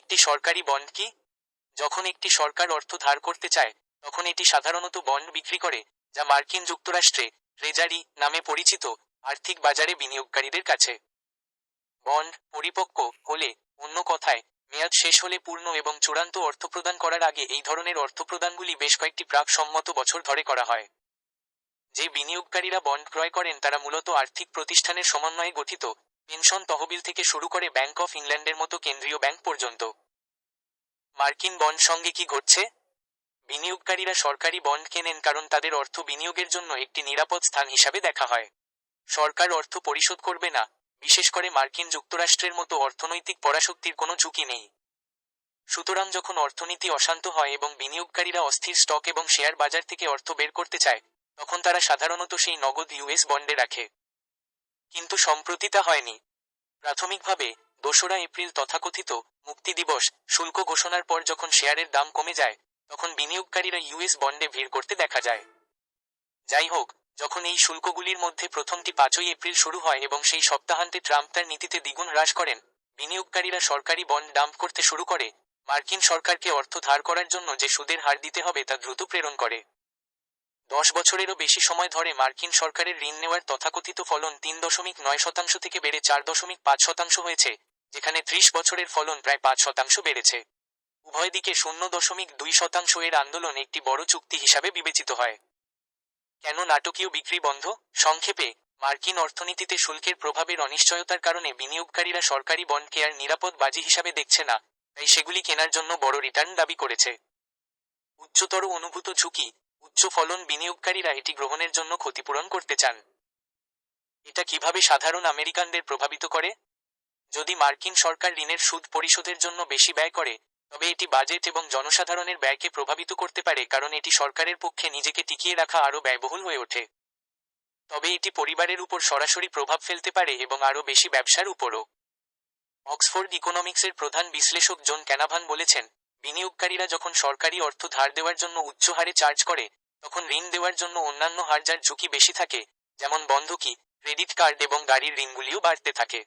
একটি সরকারি বন্ড কি? যখন একটি সরকার অর্থ ধার করতে চায়, তখন এটি সাধারণত বন্ড বিক্রি করে, যা মার্কিন যুক্তরাষ্ট্রে ট্রেজারি নামে পরিচিত আর্থিক বাজারে বিনিয়োগকারীদের কাছে। বন্ড পরিপক্ক হলে, অন্য কথায়, মেয়াদ শেষ হলে পূর্ণ এবং চূড়ান্ত অর্থ প্রদান করার আগে এই ধরনের অর্থ প্রদানগুলি বেশ কয়েকটি প্রাক সম্মত বছর ধরে করা হয়। যে বিনিয়োগকারীরা বন্ড ক্রয় করেন, তারা মূলত আর্থিক প্রতিষ্ঠানের সমন্বয়ে গঠিত। পেনশন তহবিল থেকে শুরু করে ব্যাংক অফ ইংল্যান্ডের মতো কেন্দ্রীয় ব্যাংক পর্যন্ত। মার্কিন বন্ড সঙ্গে কি ঘটছে? বিনিয়োগকারীরা সরকারি বন্ড কেনেন কারণ তাদের অর্থ বিনিয়োগের জন্য একটি নিরাপদ স্থান হিসাবে দেখা হয়। সরকার অর্থ পরিশোধ করবে না, বিশেষ করে মার্কিন যুক্তরাষ্ট্রের মতো অর্থনৈতিক পরাশক্তির কোনো ঝুঁকি নেই। সুতরাং যখন অর্থনীতি অশান্ত হয় এবং বিনিয়োগকারীরা অস্থির স্টক এবং শেয়ার বাজার থেকে অর্থ বের করতে চায়, তখন তারা সাধারণত সেই নগদ ইউএস বন্ডে রাখে। কিন্তু সম্প্রতি তা হয়নি। প্রাথমিকভাবে, দোসরা এপ্রিল তথাকথিত মুক্তি দিবস শুল্ক ঘোষণার পর যখন শেয়ারের দাম কমে যায়, তখন বিনিয়োগকারীরা ইউএস বন্ডে ভিড় করতে দেখা যায়। যাই হোক, যখন এই শুল্কগুলির মধ্যে প্রথমটি পাঁচই এপ্রিল শুরু হয় এবং সেই সপ্তাহান্তে ট্রাম্প তার নীতিতে দ্বিগুণ হ্রাস করেন, বিনিয়োগকারীরা সরকারি বন্ড ডাম্প করতে শুরু করে। মার্কিন সরকারকে অর্থ ধার করার জন্য যে সুদের হার দিতে হবে তা দ্রুত প্রেরণ করে। দশ বছরেরও বেশি সময় ধরে মার্কিন সরকারের ঋণ নেওয়ার তথাকথিত ফলন তিন দশমিক নয় শতাংশ থেকে বেড়ে চার দশমিক পাঁচ শতাংশ হয়েছে, যেখানে ত্রিশ বছরের ফলন প্রায় পাঁচ শতাংশ বেড়েছে। উভয় দিকে শূন্য দশমিক দুই শতাংশ এর আন্দোলন একটি বড় চুক্তি হিসাবে বিবেচিত হয়। কেন নাটকীয় বিক্রি বন্ধ? সংক্ষেপে, মার্কিন অর্থনীতিতে শুল্কের প্রভাবের অনিশ্চয়তার কারণে বিনিয়োগকারীরা সরকারি বন্ডকে আর নিরাপদ বাজি হিসাবে দেখছে না, তাই সেগুলি কেনার জন্য বড় রিটার্ন দাবি করেছে। উচ্চতর অনুভূত ঝুঁকি উচ্চ ফলন বিনিয়োগকারীরা এটি গ্রহণের জন্য ক্ষতিপূরণ করতে চান। এটা কীভাবে সাধারণ আমেরিকানদের প্রভাবিত করে? যদি মার্কিন সরকার ঋণের সুদ পরিশোধের জন্য বেশি ব্যয় করে, তবে এটি বাজেট এবং জনসাধারণের ব্যয়কে প্রভাবিত করতে পারে কারণ এটি সরকারের পক্ষে নিজেকে টিকিয়ে রাখা আরও ব্যয়বহুল হয়ে ওঠে। তবে এটি পরিবারের উপর সরাসরি প্রভাব ফেলতে পারে এবং আরও বেশি ব্যবসার উপরও। অক্সফোর্ড ইকোনমিক্সের প্রধান বিশ্লেষক জন ক্যানাভান বলেছেন, বিনিয়োগকারীরা যখন সরকারি অর্থ ধার দেওয়ার জন্য উচ্চ হারে চার্জ করে তখন ঋণ দেওয়ার জন্য অন্যান্য হার যার ঝুঁকি বেশি থাকে, যেমন বন্ধকি, ক্রেডিট কার্ড এবং গাড়ির ঋণগুলিও বাড়তে থাকে।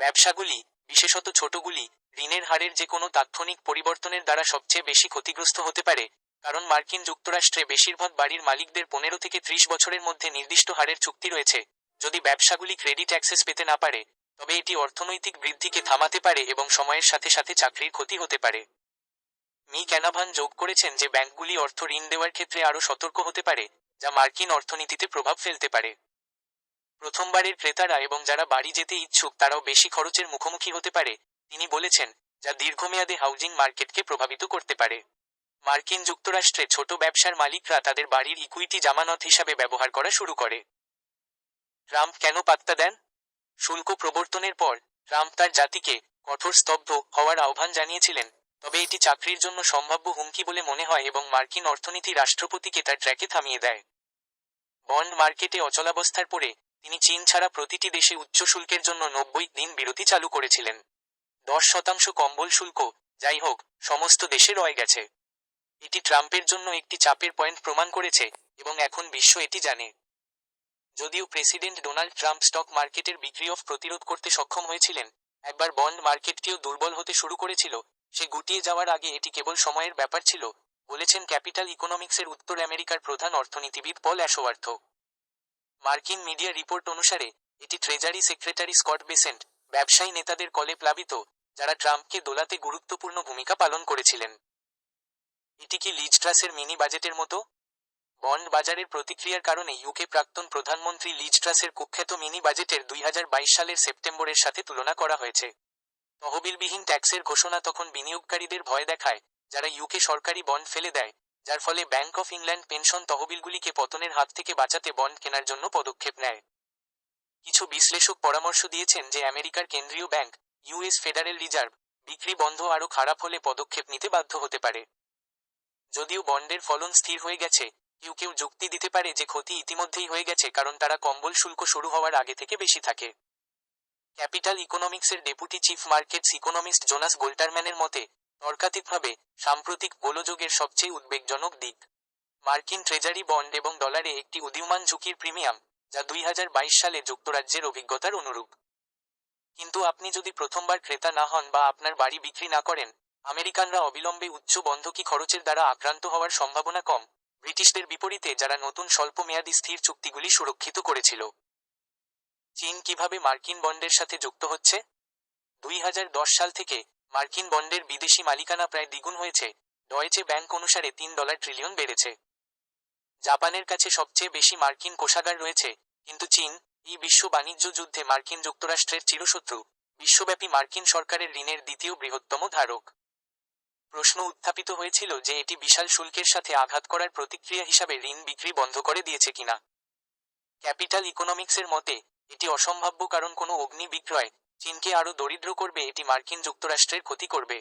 ব্যবসাগুলি, বিশেষত ছোটগুলি, ঋণের হারের যে কোনো তাৎক্ষণিক পরিবর্তনের দ্বারা সবচেয়ে বেশি ক্ষতিগ্রস্ত হতে পারে, কারণ মার্কিন যুক্তরাষ্ট্রে বেশিরভাগ বাড়ির মালিকদের পনেরো থেকে ত্রিশ বছরের মধ্যে নির্দিষ্ট হারের চুক্তি রয়েছে। যদি ব্যবসাগুলি ক্রেডিট অ্যাক্সেস পেতে না পারে, তবে এটি অর্থনৈতিক বৃদ্ধিকে থামাতে পারে এবং সময়ের সাথে সাথে চাকরির ক্ষতি হতে পারে। মি ক্যানাভান যোগ করেছেন যে ব্যাংকগুলি অর্থ ঋণ দেওয়ার ক্ষেত্রে আরও সতর্ক হতে পারে, যা মার্কিন অর্থনীতিতে প্রভাব ফেলতে পারে। প্রথমবারের ক্রেতারা এবং যারা বাড়ি যেতে ইচ্ছুক, তারাও বেশি খরচের মুখোমুখি হতে পারে, তিনি বলেছেন, যা দীর্ঘমেয়াদে হাউজিং মার্কেটকে প্রভাবিত করতে পারে। মার্কিন যুক্তরাষ্ট্রে ছোট ব্যবসার মালিকরা তাদের বাড়ির ইকুইটি জামানত হিসাবে ব্যবহার করা শুরু করে। ট্রাম্প কেন পাত্তা দেন? শুল্ক প্রবর্তনের পর ট্রাম্প তার জাতিকে কঠোর স্তব্ধ হওয়ার আহ্বান জানিয়েছিলেন। তবে এটি চাকরির জন্য সম্ভাব্য হুমকি বলে মনে হয় এবং মার্কিন অর্থনীতি রাষ্ট্রপতিকে তার ট্র্যাকে থামিয়ে দেয়। বন্ড মার্কেটে অচলাবস্থার পরে তিনি চীন ছাড়া প্রতিটি দেশে উচ্চ শুল্কের জন্য নব্বই দিন বিরতি চালু করেছিলেন। দশ শতাংশ কম্বল শুল্ক, যাই হোক, সমস্ত দেশে রয়ে গেছে। এটি ট্রাম্পের জন্য একটি চাপের পয়েন্ট প্রমাণ করেছে এবং এখন বিশ্ব এটি জানে। যদিও প্রেসিডেন্ট ডোনাল্ড ট্রাম্প স্টক মার্কেটের বিক্রি অফ প্রতিরোধ করতে সক্ষম হয়েছিলেন, একবার বন্ড মার্কেটটিও দুর্বল হতে শুরু করেছিল সে গুটিয়ে যাওয়ার আগে এটি কেবল সময়ের ব্যাপার ছিল, বলেছেন ক্যাপিটাল ইকোনমিক্সের উত্তর আমেরিকার প্রধান অর্থনীতিবিদ পল অ্যাশোয়ার্থ। মার্কিন মিডিয়া রিপোর্ট অনুসারে, এটি ট্রেজারি সেক্রেটারি স্কট বেসেন্ট, ব্যবসায়ী নেতাদের কলে প্লাবিত, যারা ট্রাম্পকে দোলাতে গুরুত্বপূর্ণ ভূমিকা পালন করেছিলেন। এটি কি লিজ ট্রাসের মিনি বাজেটের মতো? বন্ড বাজারের প্রতিক্রিয়ার কারণে ইউকে প্রাক্তন প্রধানমন্ত্রী লিজ ট্রাসের কুখ্যাত মিনি বাজেটের দুই হাজার বাইশ সালের সেপ্টেম্বরের সাথে তুলনা করা হয়েছে। তহবিলবিহীন ট্যাক্সের ঘোষণা তখন বিনিয়োগকারীদের ভয় দেখায়, যারা ইউকে সরকারি বন্ড ফেলে দেয়, যার ফলে ব্যাংক অফ ইংল্যান্ড পেনশন তহবিলগুলিকে পতনের হাত থেকে বাঁচাতে বন্ড কেনার জন্য পদক্ষেপ নেয়। কিছু বিশ্লেষক পরামর্শ দিয়েছেন যে আমেরিকার কেন্দ্রীয় ব্যাংক, ইউএস ফেডারেল রিজার্ভ, বিক্রি বন্ধ আরও খারাপ হলে পদক্ষেপ নিতে বাধ্য হতে পারে। যদিও বন্ডের ফলন স্থির হয়ে গেছে, কেউ কেউ যুক্তি দিতে পারে যে ক্ষতি ইতিমধ্যেই হয়ে গেছে কারণ তারা কম্বল শুল্ক শুরু হওয়ার আগে থেকে বেশি থাকে। Capital ইকোনমিক্সের deputy chief markets economist Jonas গোল্টারম্যানের মতে, তর্কাতীতভাবে সাম্প্রতিক গোলযোগের সবচেয়ে উদ্বেগজনক দিক। মার্কিন ট্রেজারি বন্ড এবং ডলারে একটি উদীয়মান ঝুঁকির প্রিমিয়াম, যা দুই হাজার বাইশ সালে যুক্তরাজ্যের অভিজ্ঞতার অনুরূপ। কিন্তু আপনি যদি প্রথমবার ক্রেতা না হন বা আপনার বাড়ি বিক্রি না করেন, আমেরিকানরা অবিলম্বে উচ্চ বন্ধকি খরচের দ্বারা আক্রান্ত হওয়ার সম্ভাবনা কম। ব্রিটিশদের বিপরীতে যারা নতুন স্বল্পমেয়াদী স্থির চুক্তিগুলি সুরক্ষিত করেছিল। চীন কীভাবে মার্কিন বন্ডের সাথে যুক্ত হচ্ছে? দুই হাজার দশ সাল থেকে মার্কিন বন্ডের বিদেশি মালিকানা প্রায় দ্বিগুণ হয়েছে। ডয়েচে ব্যাংক অনুসারে তিন ডলার ট্রিলিয়ন বেড়েছে। জাপানের কাছে সবচেয়ে বেশি মার্কিন কোষাগার রয়েছে, কিন্তু চীন এই বিশ্ব বাণিজ্য যুদ্ধে মার্কিন যুক্তরাষ্ট্রের চিরশত্রু, বিশ্বব্যাপী মার্কিন সরকারের ঋণের দ্বিতীয় বৃহত্তম ধারক। প্রশ্ন উত্থাপিত হয়েছিল যে এটি বিশাল শুল্কের সাথে আঘাত করার প্রতিক্রিয়া হিসাবে ঋণ বিক্রি বন্ধ করে দিয়েছে কিনা। ক্যাপিটাল ইকোনমিক্সের মতে এটি অসম্ভাব্য কারণ কোনো অগ্নি বিক্রয় চীনকে আরও দরিদ্র করবে, এটি মার্কিন যুক্তরাষ্ট্রের ক্ষতি করবে।